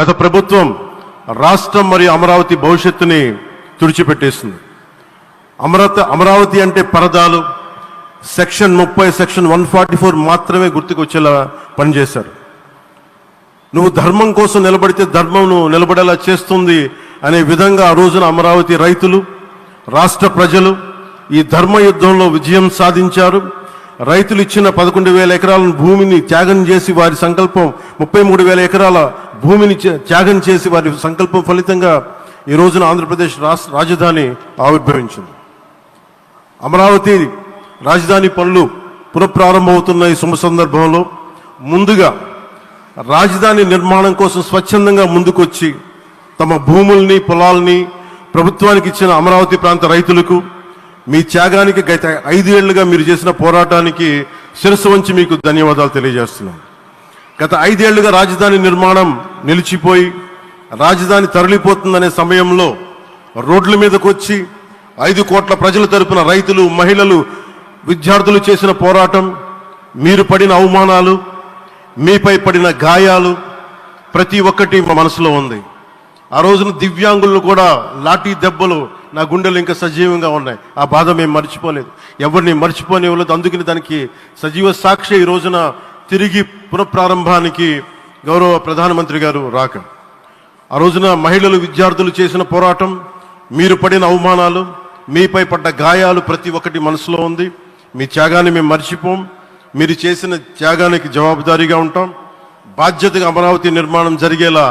గత ప్రభుత్వం రాష్ట్రం మరియు అమరావతి భవిష్యత్తుని తుడిచిపెట్టేసింది. అమరావతి అమరావతి అంటే పరదాలు. సెక్షన్ ముప్పై సెక్షన్ వన్ ఫార్టీ ఫోర్ మాత్రమే గుర్తుకొచ్చేలా పనిచేశారు. నువ్వు ధర్మం కోసం నిలబడితే ధర్మం నువ్వు నిలబడేలా చేస్తుంది అనే విధంగా ఆ రోజున అమరావతి రైతులు రాష్ట్ర ప్రజలు ఈ ధర్మ యుద్ధంలో విజయం సాధించారు. రైతులు ఇచ్చిన పదకొండు వేల ఎకరాల భూమిని త్యాగం చేసి వారి సంకల్పం ముప్పై మూడు వేల ఎకరాల భూమిని త్యాగం చేసి వారి సంకల్పం ఫలితంగా ఈ రోజున ఆంధ్రప్రదేశ్ రాష్ట్ర రాజధాని ఆవిర్భవించింది. అమరావతి రాజధాని పనులు పునఃప్రారంభమవుతున్న ఈ శుభ సందర్భంలో ముందుగా రాజధాని నిర్మాణం కోసం స్వచ్ఛందంగా ముందుకొచ్చి తమ భూముల్ని పొలాల్ని ప్రభుత్వానికి ఇచ్చిన అమరావతి ప్రాంత రైతులకు మీ త్యాగానికి గత ఐదేళ్ళుగా మీరు చేసిన పోరాటానికి శిరస్సు వంచి మీకు ధన్యవాదాలు తెలియజేస్తున్నాను గత ఐదేళ్ళుగా రాజధాని నిర్మాణం నిలిచిపోయి రాజధాని తరలిపోతుందనే సమయంలో రోడ్ల మీదకు వచ్చి ఐదు కోట్ల ప్రజల తరపున రైతులు మహిళలు విద్యార్థులు చేసిన పోరాటం మీరు పడిన అవమానాలు మీపై పడిన గాయాలు ప్రతి ఒక్కటి మా మనసులో ఉంది. ఆ రోజున దివ్యాంగులు కూడా లాఠీ దెబ్బలు నా గుండెలు ఇంకా సజీవంగా ఉన్నాయి. ఆ బాధ మేము మర్చిపోలేదు. ఎవరిని మర్చిపోనివ్వలేదు అందుకని దానికి సజీవ సాక్షి ఈ రోజున తిరిగి పునఃప్రారంభానికి గౌరవ ప్రధానమంత్రి గారు రాక. ఆ రోజున మహిళలు విద్యార్థులు చేసిన పోరాటం మీరు పడిన అవమానాలు మీపై పడ్డ గాయాలు ప్రతి ఒక్కటి మనసులో ఉంది. మీ త్యాగాన్ని మేము మర్చిపోం. మీరు చేసిన త్యాగానికి జవాబుదారీగా ఉంటాం. బాధ్యతగా అమరావతి నిర్మాణం జరిగేలా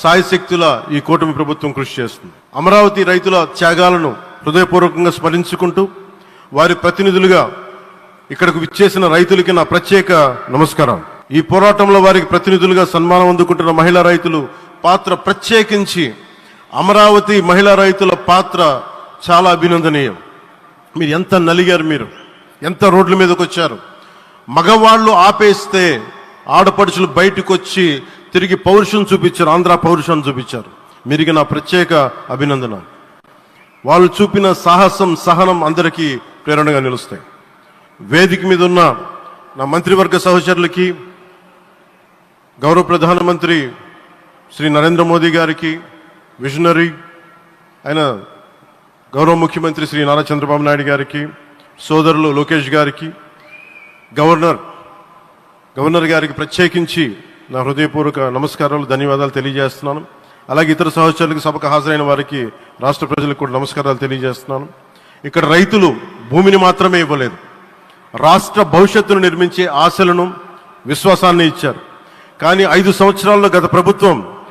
సాయశక్తుల ఈ కూటమి ప్రభుత్వం కృషి చేస్తుంది. అమరావతి రైతుల త్యాగాలను హృదయపూర్వకంగా స్మరించుకుంటూ వారి ప్రతినిధులుగా ఇక్కడకు విచ్చేసిన రైతులకి నా ప్రత్యేక నమస్కారం. ఈ పోరాటంలో వారికి ప్రతినిధులుగా సన్మానం అందుకుంటున్న మహిళా రైతులు పాత్ర ప్రత్యేకించి అమరావతి మహిళా రైతుల పాత్ర చాలా అభినందనీయం. మీరు ఎంత నలిగారు మీరు? ఎంత రోడ్ల మీదకి వచ్చారు మగవాళ్ళు ఆపేస్తే ఆడపడుచులు బయటకు వచ్చి తిరిగి పౌరుషం చూపించారు ఆంధ్ర పౌరుషాన్ని చూపించారు. మీరికి నా ప్రత్యేక అభినందన వాళ్ళు చూపిన సాహసం సహనం అందరికీ ప్రేరణగా నిలుస్తాయి. వేదిక మీద ఉన్న నా మంత్రివర్గ సహచరులకి గౌరవ ప్రధానమంత్రి శ్రీ నరేంద్ర మోదీ గారికి విజనరీ ఆయన గౌరవ ముఖ్యమంత్రి శ్రీ నారా చంద్రబాబు నాయుడు గారికి సోదరులు లోకేష్ గారికి గవర్నర్ గవర్నర్ గారికి ప్రత్యేకించి నా హృదయపూర్వక నమస్కారాలు ధన్యవాదాలు తెలియజేస్తున్నాను. అలాగే ఇతర సహచరులకు సభకు హాజరైన వారికి రాష్ట్ర ప్రజలకు కూడా నమస్కారాలు తెలియజేస్తున్నాను. ఇక్కడ రైతులు భూమిని మాత్రమే ఇవ్వలేదు. రాష్ట్ర భవిష్యత్తును నిర్మించే ఆశలను విశ్వాసాన్ని ఇచ్చారు. కానీ ఐదు సంవత్సరాల్లో గత ప్రభుత్వం